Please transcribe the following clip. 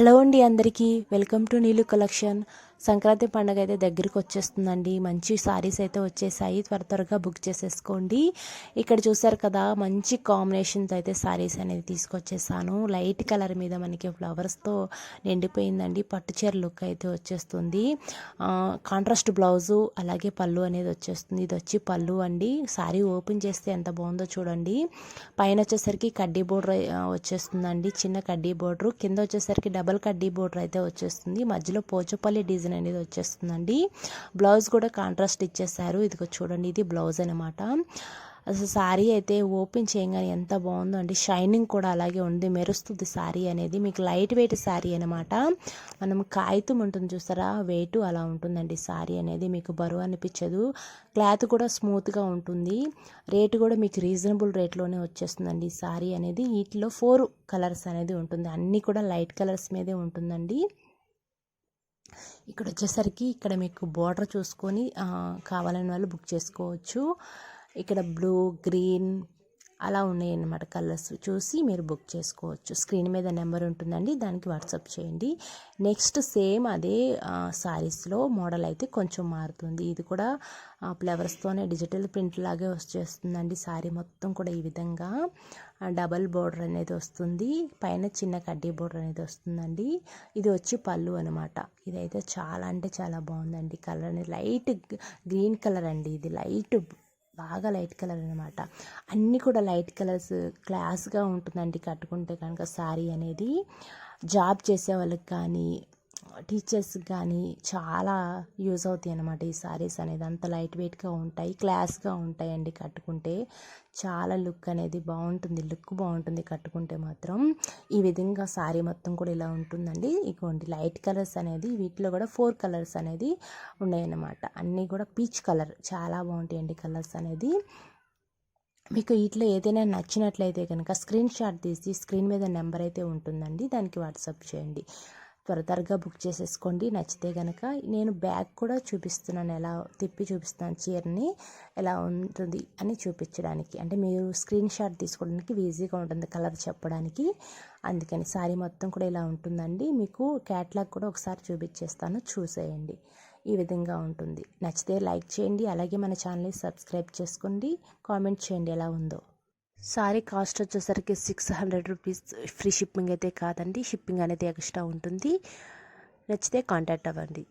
Hello అండి అందరికీ. Welcome to Neelu collection. Sankranti పండుగ అయితే దగ్గరికి వచ్చేస్తుందండి మంచి సారీస్ అయితే వచ్చేసాయి. త్వర త్వరగా బుక్ చేసేసుకోండి. ఇక్కడ చూసారు కదా మంచి కాంబినేషన్తో అయితే శారీస్ అనేది తీసుకొచ్చేసాను. లైట్ కలర్ మీద మనకి ఫ్లవర్స్తో నిండిపోయిందండి. పట్టు చీర లుక్ అయితే వచ్చేస్తుంది. కాంట్రాస్ట్ బ్లౌజు అలాగే పళ్ళు అనేది వచ్చేస్తుంది. ఇది వచ్చి పళ్ళు అండి. సారీ ఓపెన్ చేస్తే ఎంత బాగుందో చూడండి. పైన వచ్చేసరికి కడ్డీ బోర్డర్ వచ్చేస్తుందండి. చిన్న కడ్డీ బోర్డర్ కింద వచ్చేసరికి డబల్ కడ్డీ బోర్డర్ అయితే వచ్చేస్తుంది. మధ్యలో పోచపల్లి డిజైన్ అనేది వచ్చేస్తుందండి. బ్లౌజ్ కూడా కాంట్రాస్ట్ ఇచ్చేసారు. ఇదిగో చూడండి ఇది బ్లౌజ్ అనమాట అసలు శారీ అయితే ఓపెన్ చేయగానే ఎంత బాగుందో అండి. షైనింగ్ కూడా అలాగే ఉంది. మెరుస్తుంది శారీ అనేది. మీకు లైట్ వెయిట్ శారీ అనమాట మనం కాగితం ఉంటుంది చూసారా? వెయిట్ అలా ఉంటుందండి శారీ అనేది. మీకు బరువు అనిపించదు. క్లాత్ కూడా స్మూత్గా ఉంటుంది. రేటు కూడా మీకు రీజనబుల్ రేట్లోనే వచ్చేస్తుందండి ఈ శారీ అనేది. వీటిలో ఫోర్ కలర్స్ అనేది ఉంటుంది. అన్నీ కూడా లైట్ కలర్స్ మీదే ఉంటుందండి. ఇక్కడ వచ్చేసరికి ఇక్కడ మీకు బార్డర్ చూసుకొని కావాలని వాళ్ళు బుక్ చేసుకోవచ్చు. ఇక్కడ బ్లూ గ్రీన్ అలా ఉన్నాయి అన్నమాట కలర్స్. చూసి మీరు బుక్ చేసుకోవచ్చు. స్క్రీన్ మీద నెంబర్ ఉంటుందండి దానికి వాట్సాప్ చేయండి. నెక్స్ట్ సేమ్ అదే శారీస్లో మోడల్ అయితే కొంచెం మారుతుంది. ఇది కూడా ఫ్లవర్స్తోనే డిజిటల్ ప్రింట్ లాగే వచ్చేస్తుందండి. శారీ మొత్తం కూడా ఈ విధంగా డబల్ బోర్డర్ అనేది వస్తుంది. పైన చిన్న కడ్డీ బోర్డర్ అనేది వస్తుందండి. ఇది వచ్చి పళ్ళు అనమాట ఇదైతే చాలా అంటే చాలా బాగుందండి. కలర్ అనేది లైట్ గ్రీన్ కలర్ అండి ఇది. లైట్ బాగా లైట్ కలర్ అనమాట అన్నీ కూడా లైట్ కలర్స్ క్లాస్గా ఉంటుందండి కట్టుకుంటే కనుక శారీ అనేది. జాబ్ చేసే వాళ్ళకి కానీ టీచర్స్ కానీ చాలా యూజ్ అవుతాయి అన్నమాట ఈ సారీస్ అనేది. అంత లైట్ వెయిట్గా ఉంటాయి క్లాస్గా ఉంటాయండి కట్టుకుంటే. చాలా లుక్ అనేది బాగుంటుంది లుక్ బాగుంటుంది కట్టుకుంటే మాత్రం. ఈ విధంగా సారీ మొత్తం కూడా ఇలా ఉంటుందండి. ఇగోండి లైట్ కలర్స్ అనేది వీటిలో కూడా ఫోర్ కలర్స్ అనేది ఉన్నాయన్నమాట. అన్నీ కూడా పీచ్ కలర్ చాలా బాగుంటాయండి కలర్స్ అనేది. మీకు వీటిలో ఏదైనా నచ్చినట్లయితే కనుక స్క్రీన్ షాట్ తీసి స్క్రీన్ మీద నెంబర్ అయితే ఉంటుందండి. దానికి వాట్సాప్ చేయండి. త్వర త్వరగా బుక్ చేసేసుకోండి. నచ్చితే కనుక నేను బ్యాగ్ కూడా చూపిస్తున్నాను. ఎలా తిప్పి చూపిస్తున్నాను. చీరని ఎలా ఉంటుంది అని చూపించడానికి. అంటే మీరు స్క్రీన్ షాట్ తీసుకోవడానికి ఈజీగా ఉంటుంది కలర్ చెప్పడానికి. అందుకని సారీ మొత్తం కూడా ఇలా ఉంటుందండి. మీకు క్యాట్లాగ్ కూడా ఒకసారి చూపించేస్తాను. చూసేయండి. ఈ విధంగా ఉంటుంది. నచ్చితే లైక్ చేయండి. అలాగే మన ఛానల్ని సబ్స్క్రైబ్ చేసుకోండి. కామెంట్ చేయండి ఎలా ఉందో. సారీ కాస్ట్ వచ్చేసరికి six hundred rupees free shipping అయితే కాదండి. షిప్పింగ్ అనేది ఎక్స్ట్రా ఉంటుంది. నచ్చితే కాంటాక్ట్ అవ్వండి.